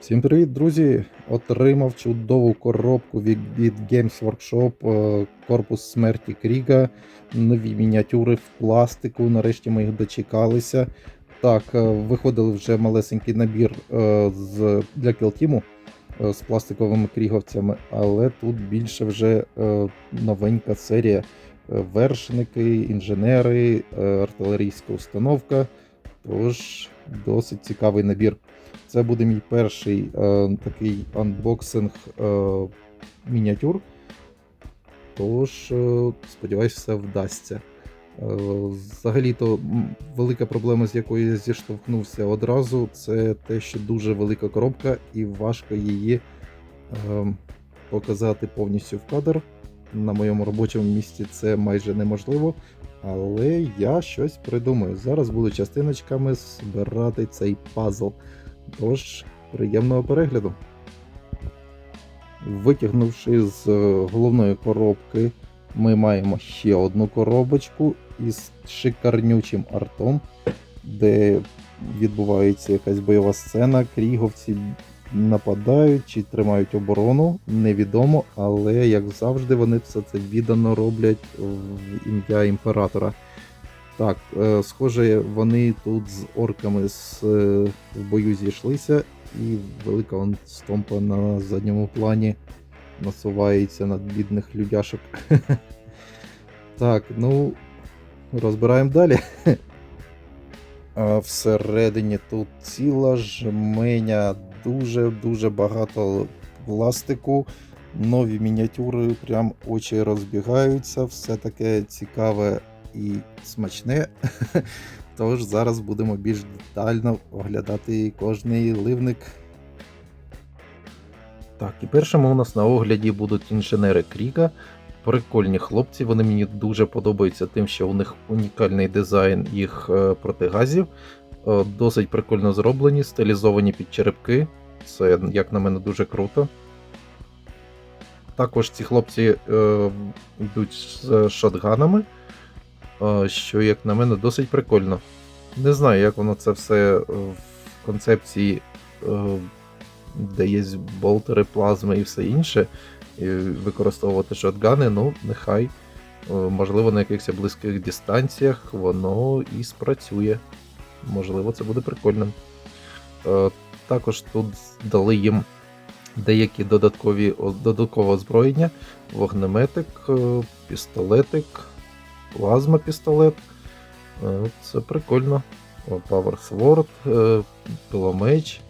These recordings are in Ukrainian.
Всім привіт, друзі! Отримав чудову коробку від, Games Workshop е, Корпус смерті Кріга. Нові мініатюри в пластику. Нарешті ми їх дочекалися. Так, е, виходили вже малесенький набір е, з, для кілтіму з пластиковими кріговцями, але тут більше вже новенька серія. Вершники, інженери, артилерійська установка. Тож досить цікавий набір. Це буде мій перший е, такий анбоксинг е, мініатюр. Тож, е, сподіваюсь, все вдасться. Е, Взагалі-то велика проблема, з якою я зіштовхнувся одразу, це те, що дуже велика коробка, і важко її е, показати повністю в кадр. На моєму робочому місці це майже неможливо. Але я щось придумаю. Зараз буду частиночками збирати цей пазл. Тож, приємного перегляду. Витягнувши з е, головної коробки, ми маємо ще одну коробочку із шикарнючим артом, де відбувається якась бойова сцена. Кріговці нападають чи тримають оборону, невідомо, але як завжди, вони все це віддано роблять в ім'я імператора. Так, е, схоже, вони тут з орками з, е, в бою зійшлися, і велика он стомпа на задньому плані насувається над бідних людяшок. Так, ну, розбираємо далі. А всередині тут ціла жменя, дуже-дуже багато пластику. Нові мініатюри, прям очі розбігаються, все таке цікаве і смачне. Тож зараз будемо більш детально оглядати кожний ливник. Так, і першими у нас на огляді будуть інженери Кріга. Прикольні хлопці, вони мені дуже подобаються тим, що у них унікальний дизайн їх е, протигазів. Е, Досить прикольно зроблені, стилізовані під черепки. Це, як на мене, дуже круто. Також ці хлопці е, йдуть з шотганами, е, що, як на мене, досить прикольно. Не знаю, як воно це все в концепції, е, де є болтери, плазми і все інше, і використовувати шотгани, ну, нехай, е, можливо, на якихось близьких дистанціях воно і спрацює. Можливо, це буде прикольним. Е, Також тут дали їм деякі додаткові додаткове озброєння, вогнеметик, пістолетик, плазма пістолет. Е, Це прикольно. Power Sword, пиломеч,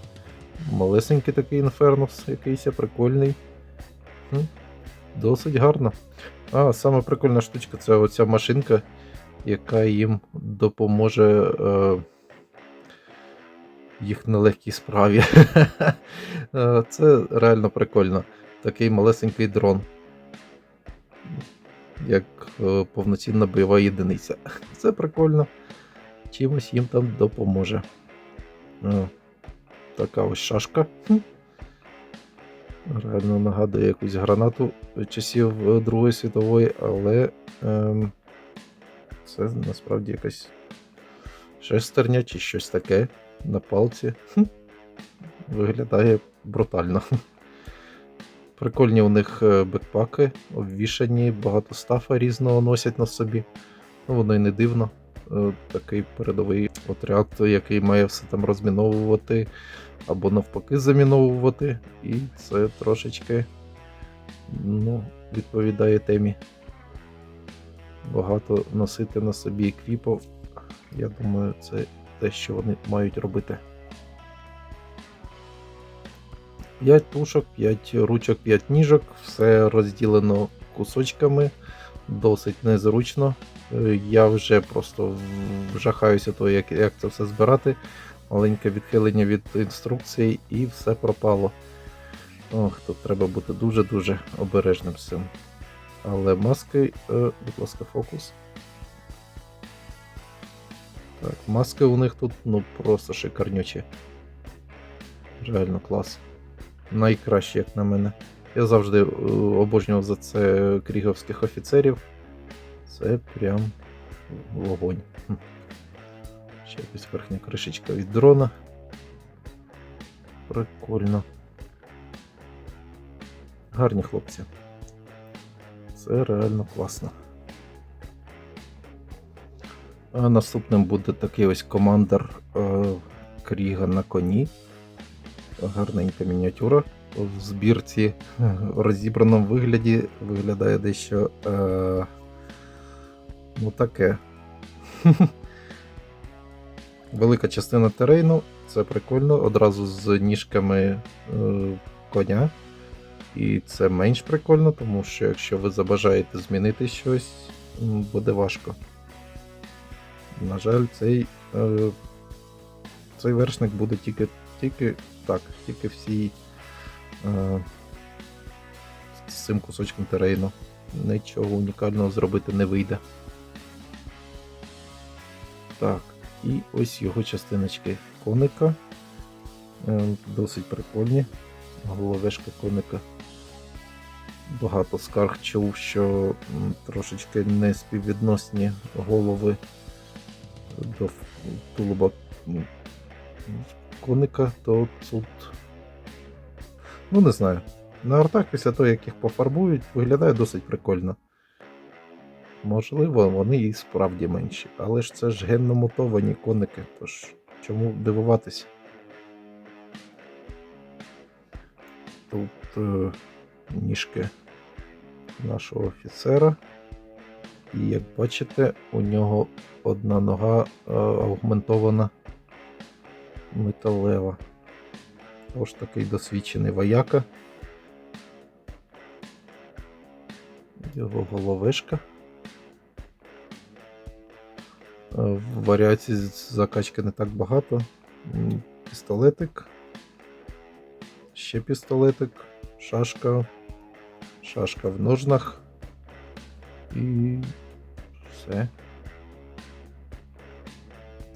малесенький такий інфернус, якийсь прикольний. Досить гарно. А, саме прикольна штучка це оця машинка, яка їм допоможе е, їх нелегкій справі. Е, Це реально прикольно. Такий малесенький дрон. Як повноцінна бойова єдиниця. Це прикольно. Чимось їм там допоможе. Е, Така ось шашка. Реально нагадує якусь гранату часів е, Другої світової, але ем, це насправді якась шестерня чи щось таке на палці. Виглядає брутально. Прикольні у них е, бекпаки, обвішані, багато стафа різного носять на собі. Ну, воно і не дивно. Е, Такий передовий отряд, який має все там розміновувати або навпаки заміновувати. І це трошечки ну, відповідає темі. Багато носити на собі еквіпов. Я думаю, це те, що вони мають робити. 5 пушок, 5 ручок, 5 ніжок, все розділено кусочками, досить незручно. Е, Я вже просто в- жахаюся того, як, як це все збирати. Маленьке відхилення від інструкцій і все пропало. Ох, тут треба бути дуже-дуже обережним з цим. Але маски, е, будь ласка, фокус. Так, маски у них тут ну просто шикарнючі. Реально клас. Найкраще, як на мене. Я завжди е, обожнював за це кріговських офіцерів. Це прям вогонь. Ще якась верхня кришечка від дрона. прикольно. Гарні хлопці. Це реально класно. А наступним буде такий ось командир е, Кріга на коні. Гарненька мініатюра. В збірці в розібраному вигляді виглядає дещо е, ну таке. Велика частина терейну, це прикольно, одразу з ніжками е, коня. І це менш прикольно, тому що якщо ви забажаєте змінити щось, буде важко. На жаль, цей, е, цей вершник буде тільки, тільки так, тільки всі е, цим кусочком терейну. Нічого унікального зробити не вийде. Так, і ось його частиночки коника. Е, Досить прикольні. Головешка коника. Багато скарг чув, що трошечки не співвідносні голови до тулуба коника, то тут. Ну, не знаю. На артах після того, як їх пофарбують, виглядає досить прикольно. Можливо, вони і справді менші, але ж це ж генно мутовані коники, тож чому дивуватися? Тут е, ніжки нашого офіцера. І як бачите, у нього одна нога е, аугментована металева. Тож такий досвідчений вояка. Його головешка. Е, В варіації закачки не так багато. Пістолетик. Ще пістолетик, шашка, шашка в ножнах. І все.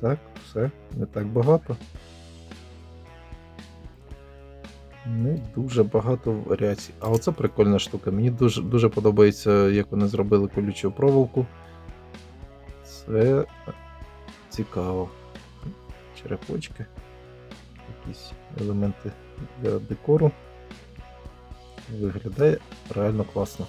Так, все, не так багато. Не дуже багато варіацій. А оце прикольна штука. Мені дуже, дуже подобається, як вони зробили колючу проволоку. Це цікаво. Черепочки. Якісь елементи для декору. Виглядає реально класно.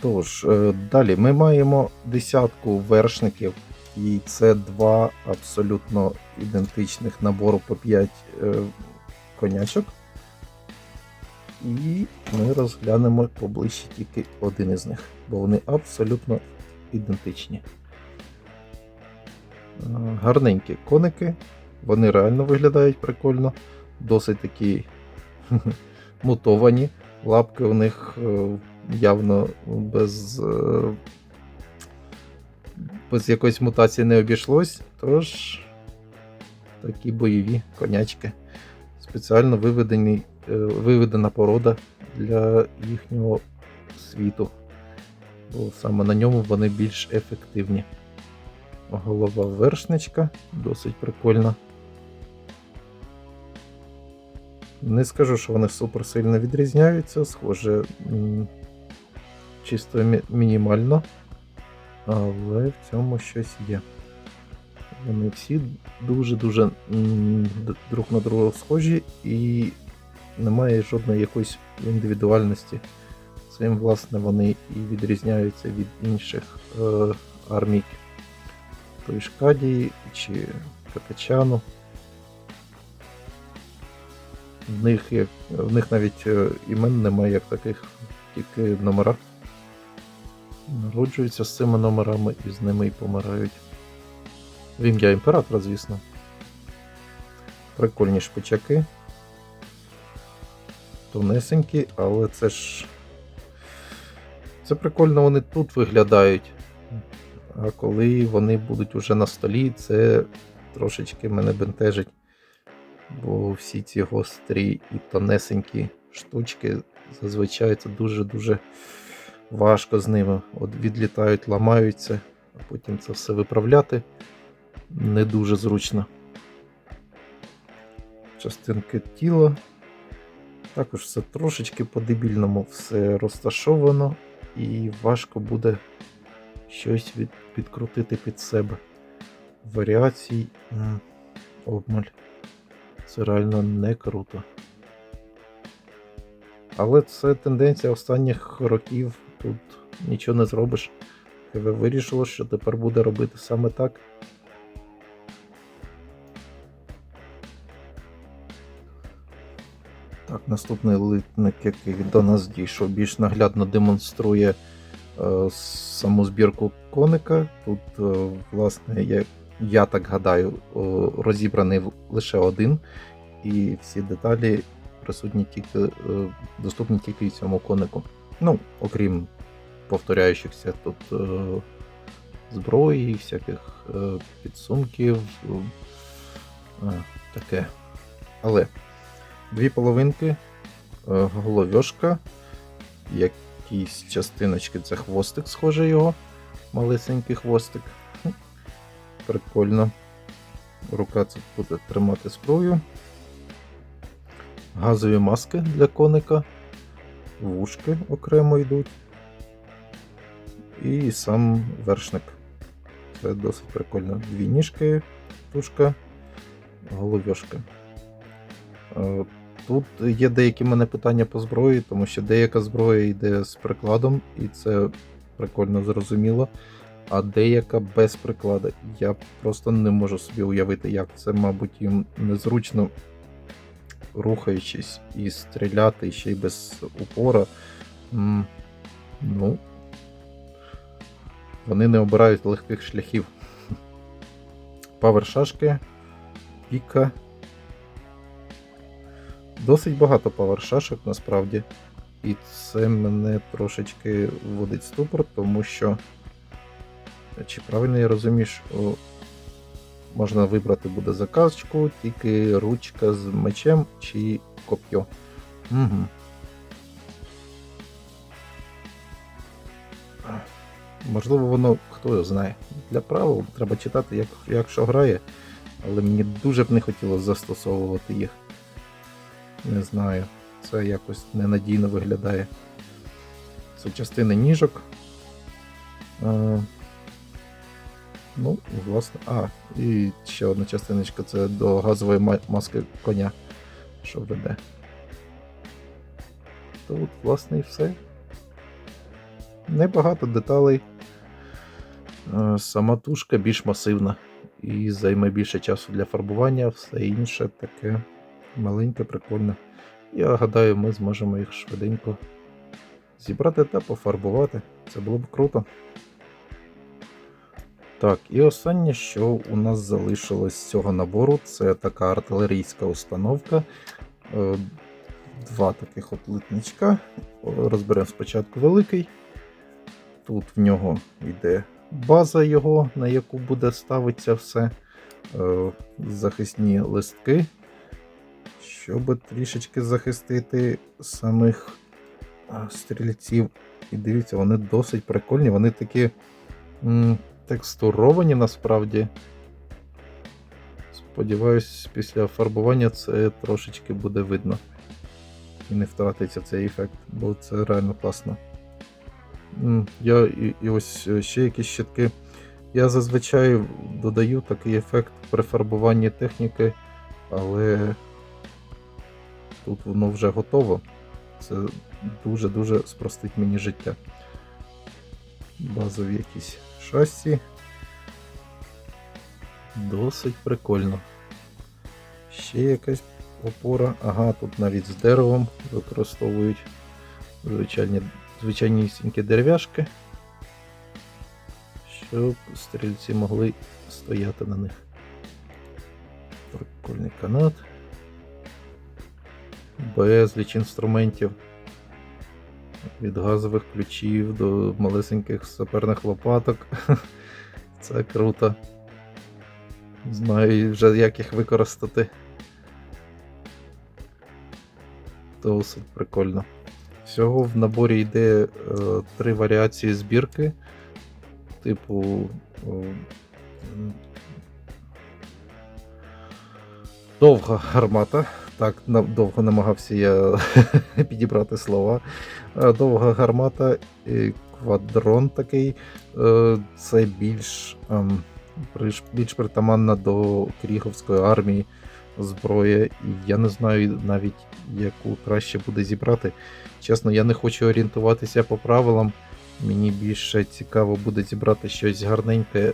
Тож, е, далі ми маємо десятку вершників, і це два абсолютно ідентичних набору по 5 е, конячок. І ми розглянемо поближче тільки один із них, бо вони абсолютно ідентичні. Е, Гарненькі коники, вони реально виглядають прикольно, досить такі мутовані. Лапки у них е, явно без, без якоїсь мутації не обійшлось. Тож такі бойові конячки. Спеціально виведені, е, виведена порода для їхнього світу. Бо саме на ньому вони більш ефективні. Голова вершничка, досить прикольна. Не скажу, що вони супер сильно відрізняються, схоже чисто мінімально, але в цьому щось є. Вони всі дуже-дуже друг на друга схожі і немає жодної якоїсь індивідуальності. Цим, власне, вони і відрізняються від інших е, армій той ж Кадії чи Катачану. В них, як, в них навіть е, імен немає як таких, тільки номера. Народжуються з цими номерами і з ними і помирають. В ім'я імператора, звісно. Прикольні шпичаки. Тонесенькі, але це ж. Це прикольно, вони тут виглядають. А коли вони будуть уже на столі, це трошечки мене бентежить. Бо всі ці гострі і тонесенькі штучки зазвичай це дуже-дуже важко з ними. От відлітають, ламаються, а потім це все виправляти не дуже зручно. Частинки тіла. Також все трошечки по-дебільному все розташовано, і важко буде щось від, підкрутити під себе. Варіацій обмаль. Це реально не круто. Але це тенденція останніх років. Тут нічого не зробиш. ХВ вирішило, що тепер буде робити саме так. Так, наступний литник, який до нас дійшов, більш наглядно демонструє е, саму збірку коника. Тут, е, власне, я, я так гадаю, о, розібраний лише один, і всі деталі присутні тільки, е, доступні тільки цьому конику. Ну, окрім повторяючихся тут е, зброї, всяких е, підсумків. Е, таке. Але дві половинки, головьошка, якісь частиночки, це хвостик, схоже його, малесенький хвостик. Прикольно. Рука тут буде тримати зброю. Газові маски для коника, вушки окремо йдуть. І сам вершник. Це досить прикольно. Дві ніжки, тушка, головешка. Е, Тут є деякі мене питання по зброї, тому що деяка зброя йде з прикладом, і це прикольно зрозуміло. А деяка без приклада. Я просто не можу собі уявити, як це, мабуть, їм незручно рухаючись і стріляти ще й без упора. Ну, вони не обирають легких шляхів. Павер шашки, піка. Досить багато павер шашок насправді. І це мене трошечки вводить в ступор, тому що. Чи правильно я розумію, що можна вибрати буде заказчику, тільки ручка з мечем чи коп'ю. Угу. Можливо, воно хто його знає. Для правил треба читати, як, як що грає, але мені дуже б не хотілося застосовувати їх. Не знаю, це якось ненадійно виглядає. Це частина ніжок. А, ну, власне. А, і ще одна частиночка це до газової маски коня, що веде. То от, власне, і все. Небагато деталей. Е, Сама тушка більш масивна і займе більше часу для фарбування, все інше таке маленьке, прикольне. Я гадаю, ми зможемо їх швиденько зібрати та пофарбувати. Це було б круто. Так, і останнє, що у нас залишилось з цього набору, це така артилерійська установка. Е, Два таких от литничка. Розберемо спочатку великий. Тут в нього йде база його, на яку буде ставитися все. Е, Захисні листки, щоб трішечки захистити самих е, стрільців. І дивіться, вони досить прикольні, вони такі м, текстуровані насправді. Сподіваюсь, після фарбування це трошечки буде видно. І не втратиться цей ефект, бо це реально класно. Я і, і ось е, ще якісь щитки. Я зазвичай додаю такий ефект при фарбуванні техніки, але тут воно вже готово. Це дуже-дуже спростить мені життя. Базові якісь шасі. Досить прикольно. Ще якась опора. Ага, тут навіть з деревом використовують звичайні, звичайнісінькі дерев'яшки, щоб стрільці могли стояти на них. Прикольний канат. Безліч інструментів. Від газових ключів до малесеньких саперних лопаток. Це круто. Знаю вже, як їх використати. Досить прикольно. Всього в наборі йде е, три варіації збірки. Типу. М, довга гармата. Так, довго намагався я підібрати слова. Е, Довга гармата і квадрон такий. Е, Це більш приш- більш притаманна до Кріговської армії зброя. І я не знаю навіть, яку краще буде зібрати. Чесно, я не хочу орієнтуватися по правилам. Мені більше цікаво буде зібрати щось гарненьке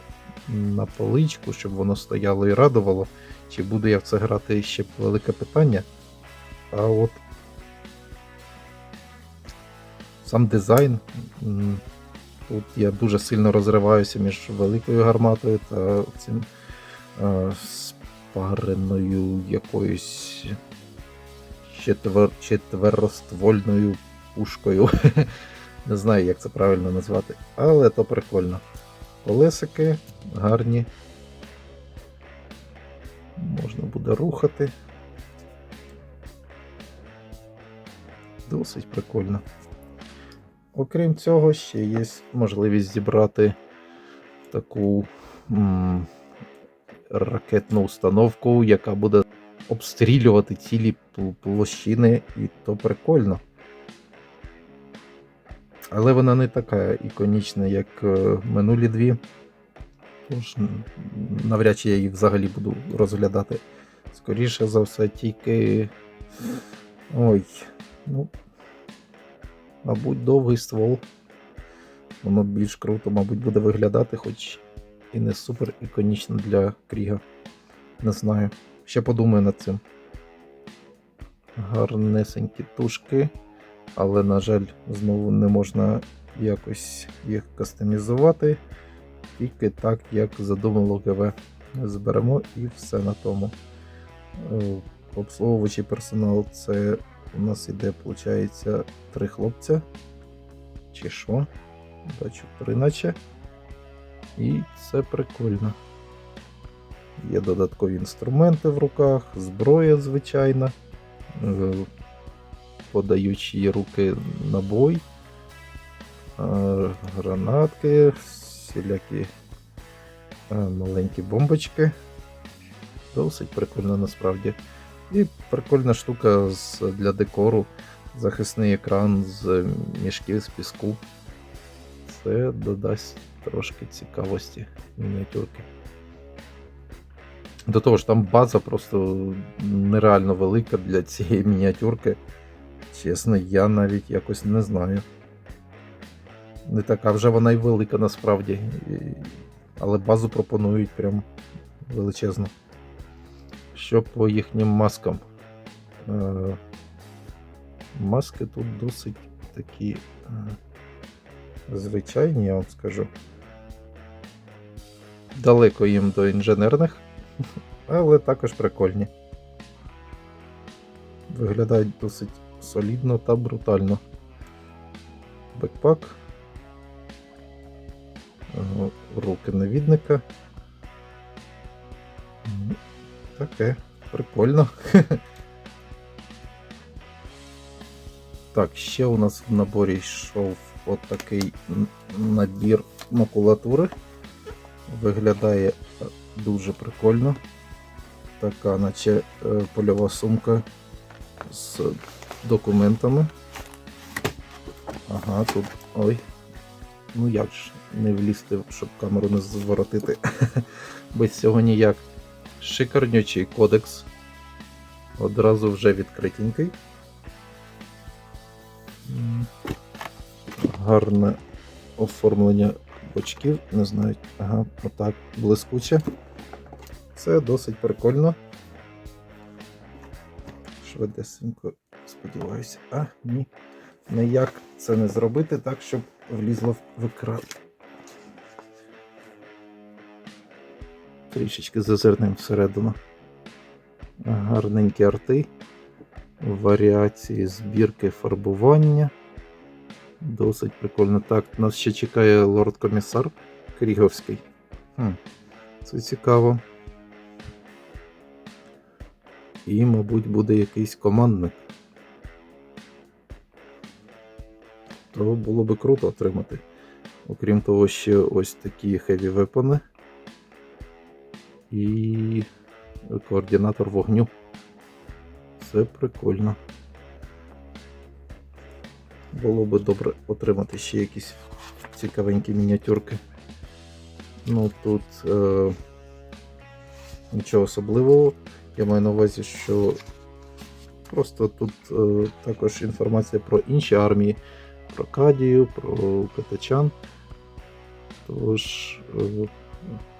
на поличку, щоб воно стояло і радувало. Чи буду я в це грати ще велике питання. А от сам дизайн. Тут я дуже сильно розриваюся між великою гарматою та цим спареною якоюсь четвер, четвероствольною пушкою. Не знаю, як це правильно назвати, але то прикольно. Колесики гарні. Можна буде рухати. Досить прикольно. Окрім цього, ще є можливість зібрати таку ракетну установку, яка буде обстрілювати цілі площини, і то прикольно. Але вона не така іконічна, як е, минулі дві. Тож навряд чи я її взагалі буду розглядати. Скоріше за все, тільки. Ой, ну. Мабуть, довгий ствол. Воно більш круто, мабуть, буде виглядати, хоч і не супер іконічно для Кріга. Не знаю. Ще подумаю над цим. Гарнесенькі тушки, але, на жаль, знову не можна якось їх кастомізувати. Тільки так, як задумало ГВ. Зберемо і все на тому. Е, Обслуговуючий персонал це у нас іде, виходить, три хлопця. Чи що? Бачу, три наче. І це прикольно. Є додаткові інструменти в руках, зброя звичайна, е, подаючі руки набой, е, гранатки, всілякі е, маленькі бомбочки. Досить прикольно насправді. І прикольна штука для декору. Захисний екран з мішків з піску. Це додасть трошки цікавості мініатюрки. До того ж, там база просто нереально велика для цієї мініатюрки. Чесно, я навіть якось не знаю. Не така вже вона й велика насправді. Але базу пропонують прям величезну. Що по їхнім маскам? Е, Маски тут досить такі е, звичайні, я вам скажу. Далеко їм до інженерних, але також прикольні. Виглядають досить солідно та брутально. Бекпак. Руки навідника. Ну, Таке, прикольно. Так, ще у нас в наборі йшов отакий н- набір макулатури. Виглядає дуже прикольно. Така, наче е, польова сумка з документами. Ага, тут. Ой. Ну як ж не влізти, щоб камеру не зворотити. Без цього ніяк. Шикарнючий кодекс. Одразу вже відкритенький. Гарне оформлення бочків. Не знаю. Ага, отак блискуче. Це досить прикольно. Швидесенько, сподіваюся. А, ні. Ніяк це не зробити так, щоб влізло в екран. Трішечки зазирнемо всередину. Гарненькі арти, варіації збірки фарбування. Досить прикольно. Так, нас ще чекає лорд-комісар Кріговський. Хм, це цікаво. І, мабуть, буде якийсь командник. То було би круто отримати. Окрім того, ще ось такі хеві вепони і координатор вогню. Це прикольно. Було би добре отримати ще якісь цікавенькі мініатюрки. Ну тут е, нічого особливого. Я маю на увазі, що просто тут е, також інформація про інші армії, про Кадію, про Катачан. Тож, е,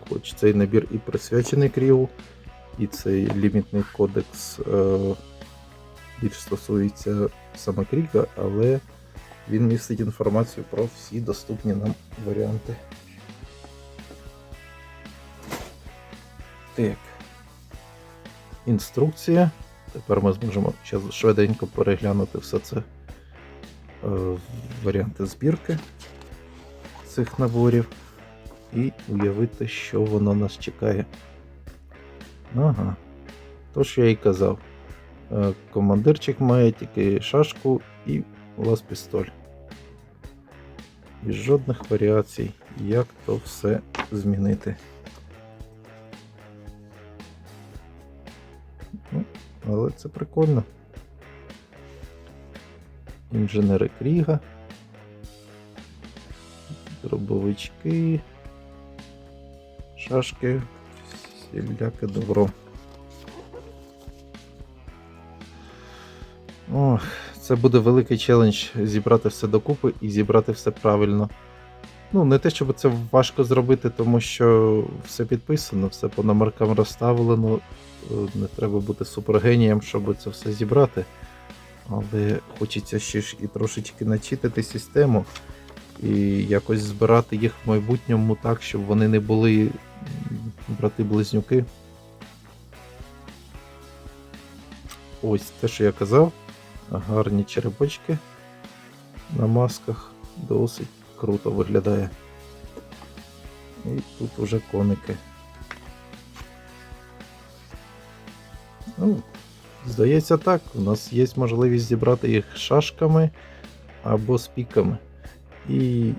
хоч цей набір і присвячений Крігу, і цей лімітний кодекс е, більш стосується саме Кріга, але він містить інформацію про всі доступні нам варіанти. Так. Інструкція. Тепер ми зможемо швиденько переглянути все це е, варіанти збірки цих наборів і уявити, що воно нас чекає. Ага. То, що я і казав. Е, Командирчик має тільки шашку і лаз-пістоль. І жодних варіацій, як то все змінити. Ну, але це прикольно. Інженери Кріга. Дробовички. Шашки. Всіляке добро. Ох, це буде великий челендж зібрати все докупи і зібрати все правильно. Ну, не те, щоб це важко зробити, тому що все підписано, все по номеркам розставлено. Е, Не треба бути супергенієм, щоб це все зібрати. Але хочеться ще ж і трошечки начитати систему і якось збирати їх в майбутньому так, щоб вони не були брати-близнюки. Ось те, що я казав. Гарні черепочки на масках. Досить круто виглядає. І тут уже коники. Ну, здається так, у нас є можливість зібрати їх шашками або з піками. І...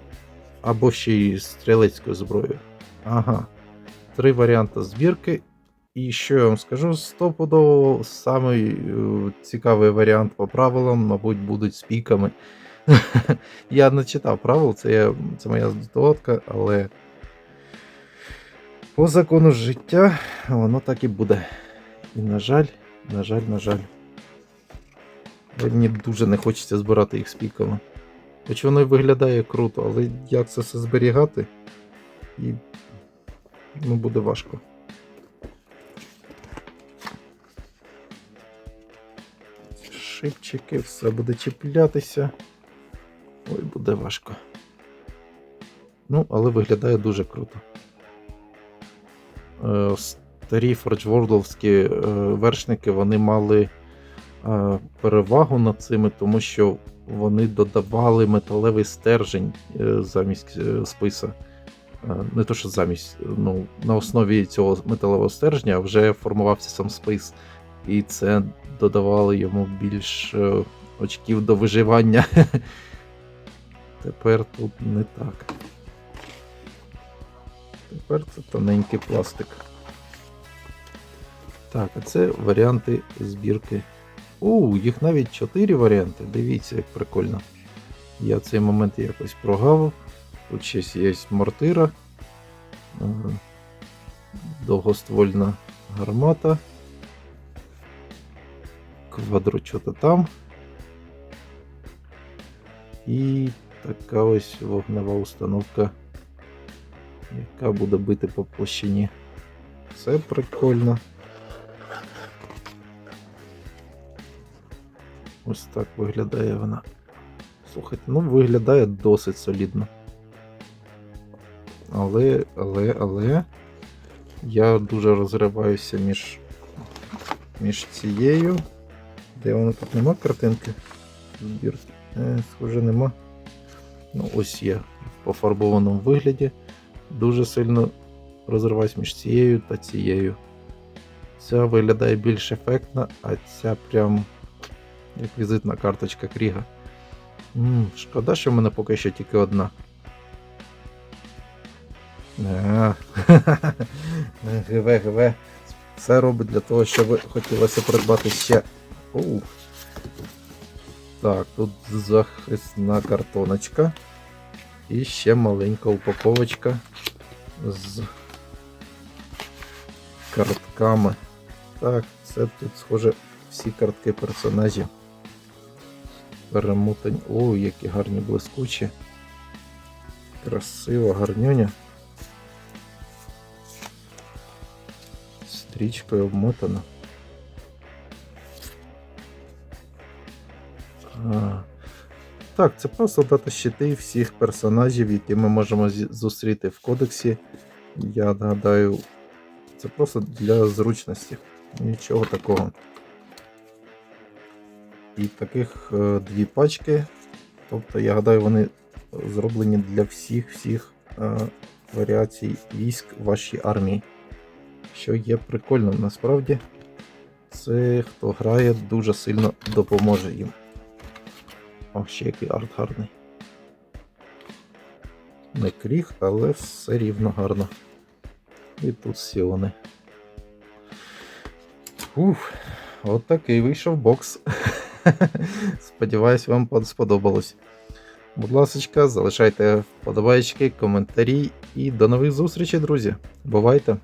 Або ще й стрілецькою зброєю. Ага. Три варіанти збірки. І що я вам скажу, стопудово самий е, цікавий варіант по правилам, мабуть, будуть з піками. я не читав правил, це, я, це моя здогадка, але по закону життя воно так і буде. І на жаль, на жаль, на жаль. Мені дуже не хочеться збирати їх з піками. Хоч воно і виглядає круто, але як це все зберігати? І ну, буде важко. Шипчики, все буде чіплятися. Ой, буде важко. Ну, але виглядає дуже круто. Е, Старі форджвордловські е, вершники вони мали е, перевагу над цими, тому що вони додавали металевий стержень е, замість списа. Не то, що замість, ну, на основі цього металевого стержня вже формувався сам спис. І це додавало йому більш е, очків до виживання. Тепер тут не так. Тепер це тоненький пластик. Так, а це варіанти збірки. У, їх навіть 4 варіанти. Дивіться, як прикольно. Я цей момент якось прогавив. Тут ще є мортира, довгоствольна гармата, квадрочота там. І така ось вогнева установка, яка буде бити по площині. Це прикольно. Ось так виглядає вона. Слухайте, ну виглядає досить солідно. Але, але, але. Я дуже розриваюся між між цією. Де вона тут нема картинки? Збір. Е, схоже, нема. Ну, ось є в пофарбованому вигляді. Дуже сильно розриваюсь між цією та цією. Ця виглядає більш ефектно, а ця прям як візитна карточка Кріга. М, шкода, що в мене поки що тільки одна. Гве. Все робить для того, щоб хотілося придбати ще. Оу. Так, тут захисна картоночка. І ще маленька упаковочка з картками. Так, це тут схоже всі картки персонажів. Перемотані. Ой, які гарні блискучі. Красиво, гарнюня. Стрічкою обмотана. Так, це просто дата щити всіх персонажів, які ми можемо зустріти в кодексі. Я нагадаю, це просто для зручності. Нічого такого. І таких е, дві пачки. Тобто, я гадаю, вони зроблені для всіх всіх е, варіацій військ вашій армії. Що є прикольно насправді. Це хто грає, дуже сильно допоможе їм. О, ще який арт гарний. Не кріг, але все рівно гарно. І тут сіони. Уф, от такий вийшов бокс. Сподіваюсь, вам сподобалось. Будь ласка, залишайте вподобайки, коментарі і до нових зустрічей, друзі. Бувайте!